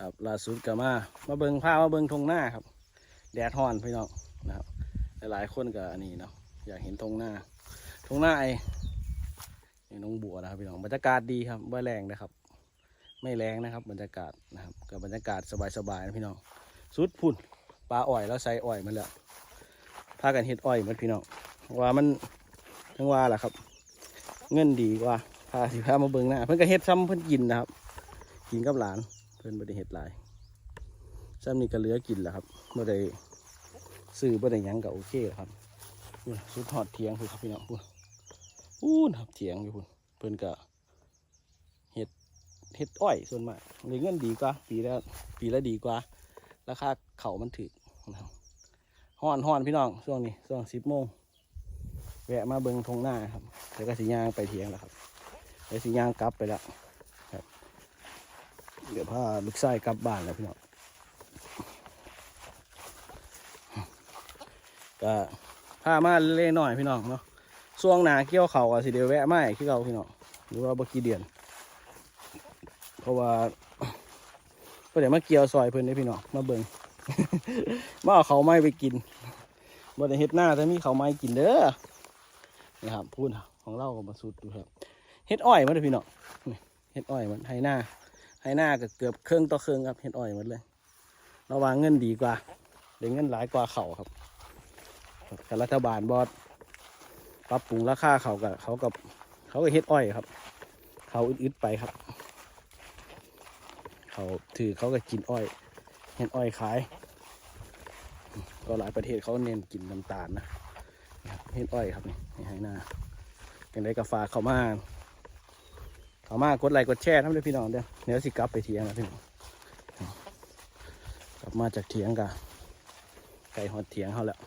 ครับล่าสุดก็มา มาเบิงผ้ามาเบิงทงหน้าครับ แดดฮ้อนพี่น้องนะครับหลายๆคนก็อันนี้เนาะอยากเห็นทงหน้าทงหน้าไอ้นี่น้องบัวนะครับพี่น้องบรรยากาศดีครับไม่แรงนะครับ ไม่แรงนะครับ บรรยากาศนะครับกับบรรยากาศสบายๆนะพี่น้องสุดพุ่นปลาอ้อยแล้วใส่อ้อยมันแล้วพากันเฮ็ดอ้อยมือนพี่น้องว่ามันทั้งว่าแหละครับ เงินดีกว่าพาสิพามาเบิ่งหน้าเพิ่นก็เฮ็ดซ้ำเพิ่นกินนะครับ กินกับหลาน พิ่นบ่ได้เฮ็ดหลายซ้ำนี่ก็เหลือกินแหละครับบ่ได้ซื้อบ่ได้หยังก็โอเคครับสุดฮอดเถียงพูดครับพี่น้องพูดพูดครับเถียงอยู่พูดเพิ่นก็เฮ็ดเฮ็ดอ้อยส่วนมากได้เงินดีกว่า ปีละปีละดีกว่า ราคาเขามันถูกนะครับฮ้อนฮ้อนพี่น้องช่วงนี้ช่วง10โมงแวะมาเบิงทงหน้าครับเดี๋ยวก็สิย่างไปเทียงแล้วครับเดี๋ยวสิย่างกลับไปแล้ว เดี๋ยวพาลูกชายกลับบ้านแล้วพี่น้องก็พามาเล่นหน่อยพี่น้องเนาะช่วงหนาเกี่ยวเขาก็สิเดี๋ยวแวะไมาอีกที่เราพี่น้องหรือว่าบกี่เดือน เพราะว่าก็เดี๋ยวมาเกี่ยวซอยเพิ่นได้พี่น้องมาเบิงมาเอาเขาไม้ไปกินบ่ได้เฮ็ดหน้าแต่มีเขาไม้กินเด้อนี่ครับพูดของเราก็มาสุดดูครับเฮ็ดอ้อยมันเลยพี่น้องเฮ็ดอ้อยมันไฮหน้า ไฮหน้าก็เกือบเครื่องต่อเครื่องครับเฮ็ดอ้อยหมันเลยระวังเงินดีกว่าเดี๋ยวเงินหลายกว่าเขาครับกับรัฐบาลบอสปรับปรุงราคาเขากับเขากับเขาก็เฮ็ดอ้อยครับ เขาอึดๆไปครับ เขาถือเขาก็กินอ้อยเฮ็ดอ้อยขาย ก็หลายประเทศเขาเน้นกินน้ำตาลนะเฮ็ดอ้อยครับนี่ให้หน้าอย่างไรก็ฝาเขามา เขามากดไลค์กดแชร์ทำเลยพี่น้องเด้อเดี๋ยวสิกลับไปเถียงนะพี่น้องกลับมาจากเถียงกะไก่หอดเถียงเขาแล้ว